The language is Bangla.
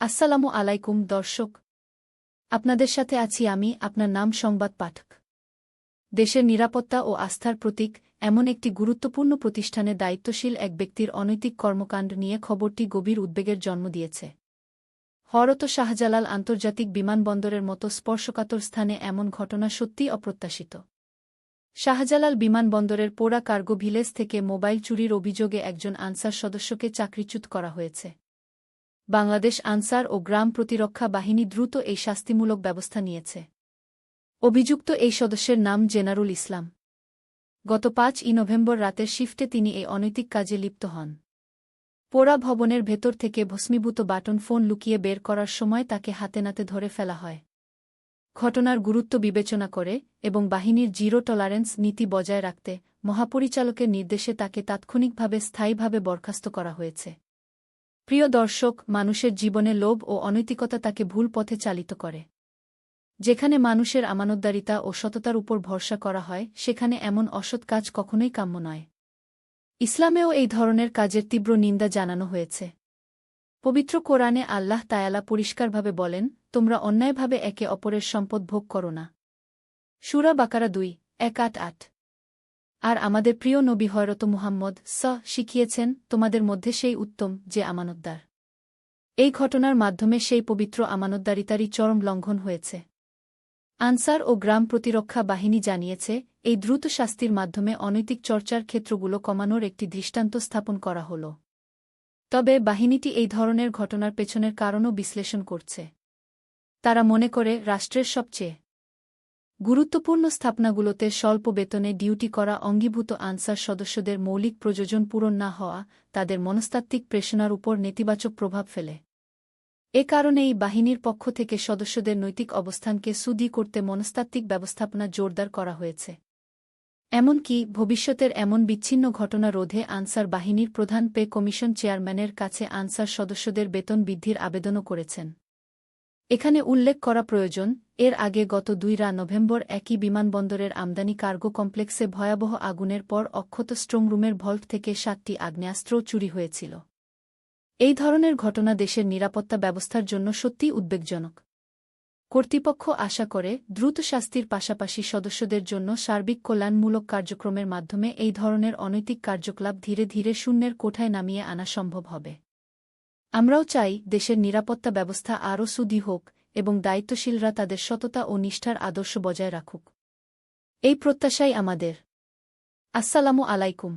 আসসালামু আলাইকুম, দর্শক। আপনাদের সাথে আছি আমি, আপনার নাম সংবাদ পাঠক। দেশের নিরাপত্তা ও আস্থার প্রতীক, এমন একটি গুরুত্বপূর্ণ প্রতিষ্ঠানে দায়িত্বশীল এক ব্যক্তির অনৈতিক কর্মকাণ্ড নিয়ে খবরটি গভীর উদ্বেগের জন্ম দিয়েছে। হরত শাহজালাল আন্তর্জাতিক বিমানবন্দরের মতো স্পর্শকাতর স্থানে এমন ঘটনা সত্যিই অপ্রত্যাশিত। শাহজালাল বিমানবন্দরের পোড়া কার্গো ভিলেজ থেকে মোবাইল চুরির অভিযোগে একজন আনসার সদস্যকে চাকরিচ্যুত করা হয়েছে। বাংলাদেশ আনসার ও গ্রাম প্রতিরক্ষা বাহিনী দ্রুত এই শাস্তিমূলক ব্যবস্থা নিয়েছে। অভিযুক্ত এই সদস্যের নাম জেনারুল ইসলাম। গত পাঁচ ই নভেম্বর রাতের শিফটে তিনি এই অনৈতিক কাজে লিপ্ত হন। পোড়া ভবনের ভেতর থেকে ভস্মীভূত বাটন ফোন লুকিয়ে বের করার সময় তাকে হাতে নাতে ধরে ফেলা হয়। ঘটনার গুরুত্ব বিবেচনা করে এবং বাহিনীর জিরো টলারেন্স নীতি বজায় রাখতে মহাপরিচালকের নির্দেশে তাকে তাৎক্ষণিকভাবে স্থায়ীভাবে বরখাস্ত করা হয়েছে। প্রিয় দর্শক, মানুষের জীবনে লোভ ও অনৈতিকতা তাকে ভুল পথে চালিত করে। যেখানে মানুষের আমানতদারিতা ও সততার উপর ভরসা করা হয়, সেখানে এমন অসৎ কাজ কখনোই কাম্য নয়। ইসলামেও এই ধরনের কাজের তীব্র নিন্দা জানানো হয়েছে। পবিত্র কোরআনে আল্লাহ তায়ালা পরিষ্কারভাবে বলেন, তোমরা অন্যায়ভাবে একে অপরের সম্পদ ভোগ করো না। সুরা বাকারা দুই, এক আট আট। আর আমাদের প্রিয় নবী হয়রত মুহাম্মদ স শিখিয়েছেন তোমাদের মধ্যে সেই উত্তম যে আমানতদার। এই ঘটনার মাধ্যমে সেই পবিত্র আমানতদারিতারই চরম লঙ্ঘন হয়েছে। আনসার ও গ্রাম প্রতিরক্ষা বাহিনী জানিয়েছে, এই দ্রুত শাস্তির মাধ্যমে অনৈতিক চর্চার ক্ষেত্রগুলো কমানোর একটি দৃষ্টান্ত স্থাপন করা হল। তবে বাহিনীটি এই ধরনের ঘটনার পেছনের কারণও বিশ্লেষণ করছে। তারা মনে করে, রাষ্ট্রের সবচেয়ে গুরুত্বপূর্ণ স্থাপনাগুলোতে স্বল্প বেতনে ডিউটি করা অঙ্গীভূত আনসার সদস্যদের মৌলিক প্রয়োজন পূরণ না হওয়া তাদের মনস্তাত্ত্বিক প্রেষণার উপর নেতিবাচক প্রভাব ফেলে। এ কারণেই বাহিনীর পক্ষ থেকে সদস্যদের নৈতিক অবস্থানকে সুদি করতে মনস্তাত্ত্বিক ব্যবস্থাপনা জোরদার করা হয়েছে। এমনকি ভবিষ্যতের এমন বিচ্ছিন্ন ঘটনা রোধে আনসার বাহিনীর প্রধান পে কমিশন চেয়ারম্যানের কাছে আনসার সদস্যদের বেতন বৃদ্ধির আবেদনও করেছেন। এখানে উল্লেখ করা প্রয়োজন এর আগে গত দুই রা নভেম্বর একই বিমানবন্দরের আমদানি কার্গো কমপ্লেক্সে ভয়াবহ আগুনের পর অক্ষত স্ট্রংরুমের ভল্ট থেকে সাতটি আগ্নেয়াস্ত্র চুরি হয়েছিল। এই ধরনের ঘটনা দেশের নিরাপত্তা ব্যবস্থার জন্য সত্যিই উদ্বেগজনক। কর্তৃপক্ষ আশা করে, দ্রুত শাস্তির পাশাপাশি সদস্যদের জন্য সার্বিক কল্যাণমূলক কার্যক্রমের মাধ্যমে এই ধরনের অনৈতিক কার্যকলাপ ধীরে ধীরে শূন্যের কোঠায় নামিয়ে আনা সম্ভব হবে। আমরাও চাই দেশের নিরাপত্তা ব্যবস্থা আরও সুদী হোক এবং দায়িত্বশীলরা তাদের সততা ও নিষ্ঠার আদর্শ বজায় রাখুক। এই প্রত্যাশাই আমাদের। আসসালামু আলাইকুম।